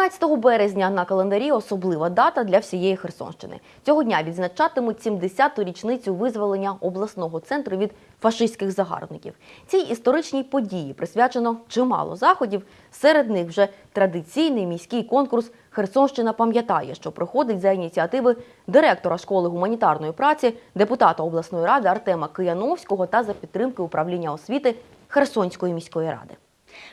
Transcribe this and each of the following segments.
13 березня на календарі особлива дата для всієї Херсонщини. Цього дня відзначатимуть 70-ту річницю визволення обласного центру від фашистських загарбників. Цій історичній події присвячено чимало заходів. Серед них вже традиційний міський конкурс Херсонщина пам'ятає, що проходить за ініціативи директора школи гуманітарної праці, депутата обласної ради Артема Кияновського та за підтримки управління освіти Херсонської міської ради.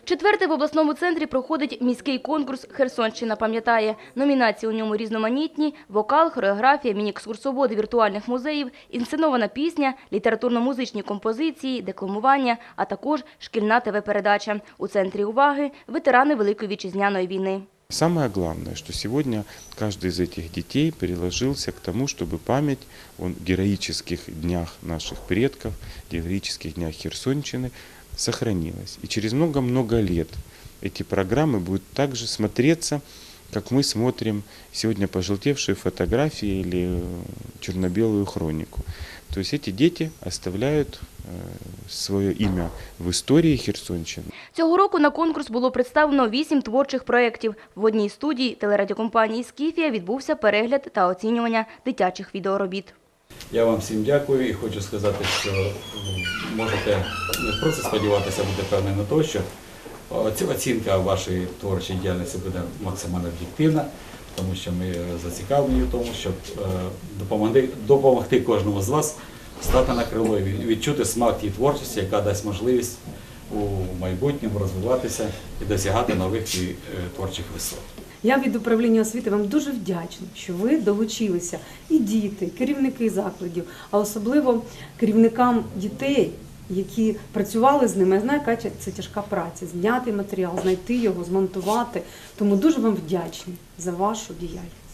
Четвертий в обласному центрі проходить міський конкурс «Херсонщина пам'ятає». Номінації у ньому різноманітні – вокал, хореографія, міні-екскурсоводи віртуальних музеїв, інсценована пісня, літературно-музичні композиції, декламування, а також шкільна ТВ-передача. У центрі уваги – ветерани Великої Вітчизняної війни. Самое главное, что сегодня каждый из этих детей приложился к тому, чтобы память о героических днях наших предков, героических днях Херсонщины сохранилась. И через много-много лет эти программы будут также смотреться, как мы смотрим сегодня пожелтевшие фотографии или э, черно-белую хронику. То есть эти дети оставляют э, свое имя в истории Херсонщины. Цього року на конкурс було представлено вісім творчих проєктів. В одній студії телерадіокомпанії «Скіфія» відбувся перегляд та оцінювання дитячих відеоробіт. Я вам всім дякую і хочу сказати, що можете не просто сподіватися бути певним на те, що оці- оцінка вашої творчої діяльності буде максимально об'єктивна, тому що ми зацікавлені в тому, щоб е, допомогти, допомогти кожному з вас стати на крило і відчути смак тієї творчості, яка дасть можливість у майбутньому розвиватися і досягати нових е, творчих висот. Я від управління освіти вам дуже вдячна, що ви долучилися і діти, і керівники закладів, а особливо керівникам дітей, які працювали з ними. Я знаю, яка це тяжка праця, зняти матеріал, знайти його, змонтувати. Тому дуже вам вдячні за вашу діяльність.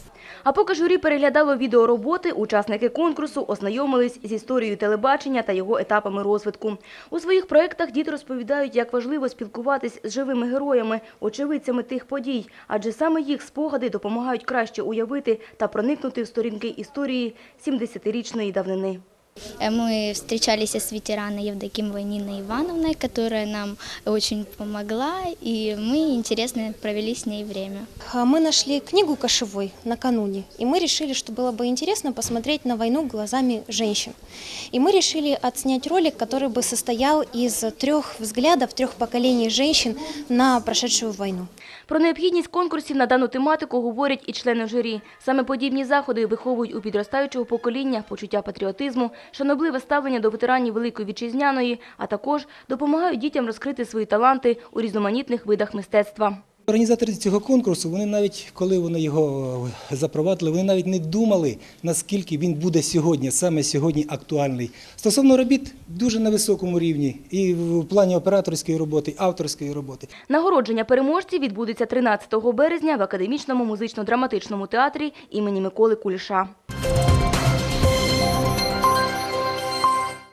А поки журі переглядало відеороботи, учасники конкурсу ознайомились з історією телебачення та його етапами розвитку. У своїх проєктах діти розповідають, як важливо спілкуватись з живими героями, очевидцями тих подій, адже саме їх спогади допомагають краще уявити та проникнути в сторінки історії 70-річної давнини. Э, Мы встречались с ветераной Евдокимовой Ниной Ивановной, которая нам очень помогла, и мы интересно провели с ней время. А, Мы нашли книгу Кошевой накануне, и мы решили, что было бы интересно посмотреть на войну глазами женщин. И мы решили отснять ролик, который бы состоял из трех взглядов, трех поколений женщин на прошедшую войну. Про необхідність конкурсів на дану тематику говорять і члени журі. Саме подібні заходи виховують у підростаючого покоління почуття патріотизму, шанобливе ставлення до ветеранів Великої Вітчизняної, а також допомагають дітям розкрити свої таланти у різноманітних видах мистецтва. Організатори цього конкурсу, вони навіть коли вони його запровадили, вони навіть не думали, наскільки він буде сьогодні, саме сьогодні актуальний. Стосовно робіт дуже на високому рівні, і в плані операторської роботи, авторської роботи. Нагородження переможців відбудеться 13 березня в Академічному музично-драматичному театрі імені Миколи Куліша.